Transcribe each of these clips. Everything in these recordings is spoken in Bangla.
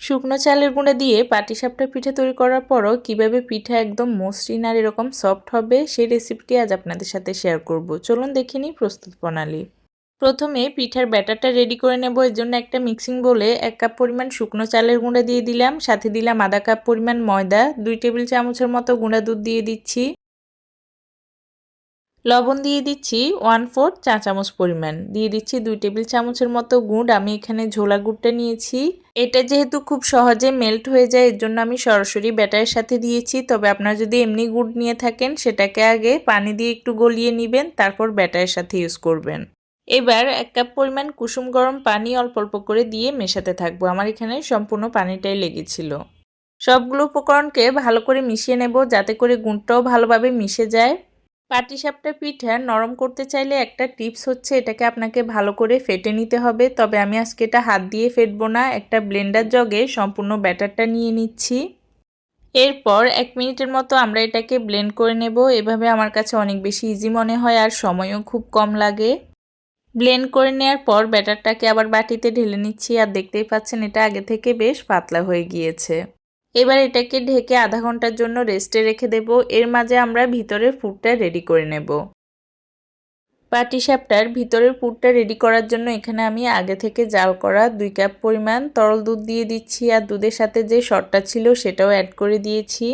শুকনো চালের গুঁড়া দিয়ে পাটিসাপটা পিঠা তৈরি করার পরও কীভাবে পিঠা একদম মসৃণ আর এরকম সফট হবে, সেই রেসিপিটি আজ আপনাদের সাথে শেয়ার করব। চলুন দেখে নিই প্রস্তুত প্রণালী। প্রথমে পিঠার ব্যাটারটা রেডি করে নেব। এর জন্য একটা মিক্সিং বলে এক কাপ পরিমাণ শুকনো চালের গুঁড়া দিয়ে দিলাম। সাথে দিলাম আধা কাপ পরিমাণ ময়দা, দুই টেবিল চামচের মতো গুঁড়া দুধ দিয়ে দিচ্ছি। লবণ দিয়ে দিচ্ছি ওয়ান ফোর চা চামচ পরিমাণ। দিয়ে দিচ্ছি দুই টেবিল চামচের মতো গুড়। আমি এখানে ঝোলা গুড়টা নিয়েছি। এটা যেহেতু খুব সহজে মেল্ট হয়ে যায়, এর জন্য আমি সরাসরি ব্যাটারের সাথে দিয়েছি। তবে আপনারা যদি এমনি গুড় নিয়ে থাকেন, সেটাকে আগে পানি দিয়ে একটু গলিয়ে নেবেন, তারপর ব্যাটারের সাথে ইউজ করবেন। এবার এক কাপ পরিমাণ কুসুম গরম পানি অল্প অল্প করে দিয়ে মেশাতে থাকব। আমার এখানে সম্পূর্ণ পানিটাই লেগেছিল। সবগুলো উপকরণকে ভালো করে মিশিয়ে নেব, যাতে করে গুঁড়টাও ভালোভাবে মিশে যায়। পাটিসাপটা পিঠা নরম করতে চাইলে একটা টিপস হচ্ছে এটাকে আপনাকে ভালো করে ফেটে নিতে হবে। তবে আমি আজকে এটা হাত দিয়ে ফেটবো না, একটা ব্লেন্ডার জগে সম্পূর্ণ ব্যাটারটা নিয়ে নিচ্ছি। এরপর এক মিনিটের মতো আমরা এটাকে ব্লেন্ড করে নেব। এভাবে আমার কাছে অনেক বেশি ইজি মনে হয় আর সময়ও খুব কম লাগে। ব্লেন্ড করে নেওয়ার পর ব্যাটারটাকে আবার বাটিতে ঢেলে নিচ্ছি। আর দেখতেই পাচ্ছেন এটা আগে থেকে বেশ পাতলা হয়ে গিয়েছে। এবার এটাকে ঢেকে আধা ঘণ্টার জন্য রেস্টে রেখে দেব। এর মাঝে আমরা ভিতরের ফুডটা রেডি করে নেব। পাটিসাপটার ভিতরের পুরটা রেডি করার জন্য এখানে আমি আগে থেকে জাল করা দুই কাপ পরিমাণ তরল দুধ দিয়ে দিচ্ছি আর দুধের সাথে যে শটটা ছিল সেটাও অ্যাড করে দিয়েছি।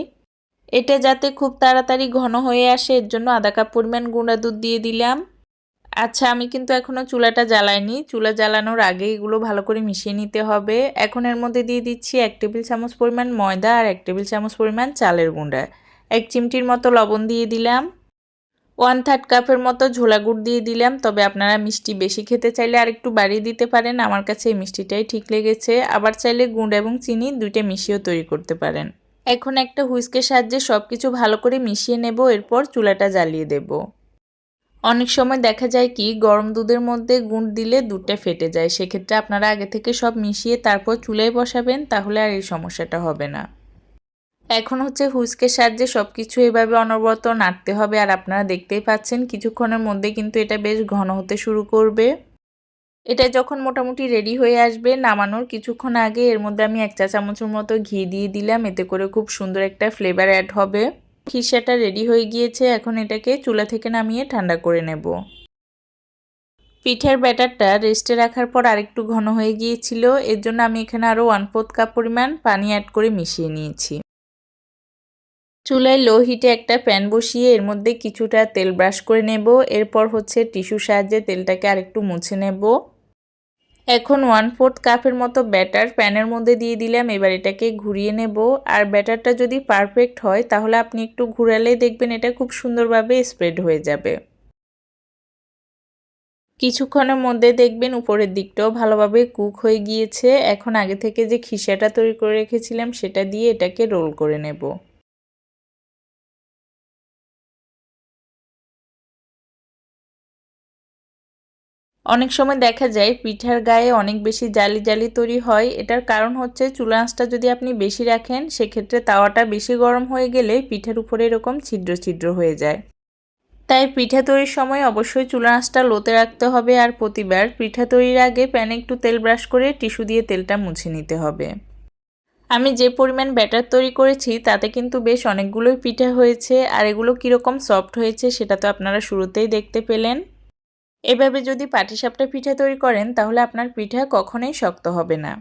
এটা যাতে খুব তাড়াতাড়ি ঘন হয়ে আসে, এর জন্য আধা কাপ পরিমাণ গুঁড়া দুধ দিয়ে দিলাম। আচ্ছা আমি কিন্তু এখনও চুলাটা জ্বালাইনি। চুলা জ্বালানোর আগে এগুলো ভালো করে মিশিয়ে নিতে হবে। এখন এর মধ্যে দিয়ে দিচ্ছি এক টেবিল চামচ পরিমাণ ময়দা আর এক টেবিল চামচ পরিমাণ চালের গুঁড়া। এক চিমটির মতো লবণ দিয়ে দিলাম। ওয়ান থার্ড কাপের মতো ঝোলা গুড় দিয়ে দিলাম। তবে আপনারা মিষ্টি বেশি খেতে চাইলে আর একটু বাড়িয়ে দিতে পারেন। আমার কাছে এই মিষ্টিটাই ঠিক লেগেছে। আবার চাইলে গুড় এবং চিনি দুইটা মিশিয়েও তৈরি করতে পারেন। এখন একটা হুইস্কের সাহায্যে সব কিছু ভালো করে মিশিয়ে নেব। এরপর চুলাটা জ্বালিয়ে দেবো। অনেক সময় দেখা যায় কি, গরম দুধের মধ্যে গুড় দিলে দুধটা ফেটে যায়। সেক্ষেত্রে আপনারা আগে থেকে সব মিশিয়ে তারপর চুলায় বসাবেন, তাহলে আর এই সমস্যাটা হবে না। এখন হচ্ছে হুইস্কের সাহায্যে সব কিছু এভাবে অনবরত নাড়তে হবে। আর আপনারা দেখতেই পাচ্ছেন, কিছুক্ষণের মধ্যে কিন্তু এটা বেশ ঘন হতে শুরু করবে। এটা যখন মোটামুটি রেডি হয়ে আসবে নামানোর কিছুক্ষণ আগে, এর মধ্যে আমি এক চা চামচের মতো ঘি দিয়ে দিলাম। এতে করে খুব সুন্দর একটা ফ্লেভার অ্যাড হবে। খিসাটা রেডি হয়ে গিয়েছে, এখন এটাকে চুলা থেকে নামিয়ে ঠান্ডা করে নেব। পিঠের ব্যাটারটা রেস্টে রাখার পর আরেকটু ঘন হয়ে গিয়েছিল, এর জন্য আমি এখানে আরও ওয়ান ফোর্থ কাপ পরিমাণ পানি অ্যাড করে মিশিয়ে নিয়েছি। চুলায় লো হিটে একটা প্যান বসিয়ে এর মধ্যে কিছুটা তেল ব্রাশ করে নেব, এরপর হচ্ছে টিস্যুর সাহায্যে তেলটাকে আরেকটু মুছে নেব। এখন ওয়ান ফোর্থ কাপের মতো ব্যাটার প্যানের মধ্যে দিয়ে দিলাম, এবার এটাকে ঘুরিয়ে নেব। আর ব্যাটারটা যদি পারফেক্ট হয়, তাহলে আপনি একটু ঘুরালে দেখবেন এটা খুব সুন্দরভাবে স্প্রেড হয়ে যাবে। কিছুক্ষণের মধ্যে দেখবেন উপরের দিকটাও ভালোভাবে কুক হয়ে গিয়েছে। এখন আগে থেকে যে খিসাটা তৈরি করে রেখেছিলাম, সেটা দিয়ে এটাকে রোল করে নেব। অনেক সময় দেখা যায় পিঠার গায়ে অনেক বেশি জালি জালি তৈরি হয়। এটার কারণ হচ্ছে চুলা আঁচটা যদি আপনি বেশি রাখেন, সেক্ষেত্রে তাওয়াটা বেশি গরম হয়ে গেলে পিঠার উপরে এরকম ছিদ্র ছিদ্র হয়ে যায়। তাই পিঠা তৈরির সময় অবশ্যই চুলা আঁচটা লোতে রাখতে হবে আর প্রতিবার পিঠা তৈরির আগে প্যানে একটু তেল ব্রাশ করে টিস্যু দিয়ে তেলটা মুছে নিতে হবে। আমি যে পরিমাণ ব্যাটার তৈরি করেছি, তাতে কিন্তু বেশ অনেকগুলোই পিঠা হয়েছে। আর এগুলো কীরকম সফট হয়েছে, সেটা তো আপনারা শুরুতেই দেখতে পেলেন। এভাবে যদি পাটিসাপটা পিঠা তৈরি করেন তাহলে আপনার পিঠা কখনোই শক্ত হবে না।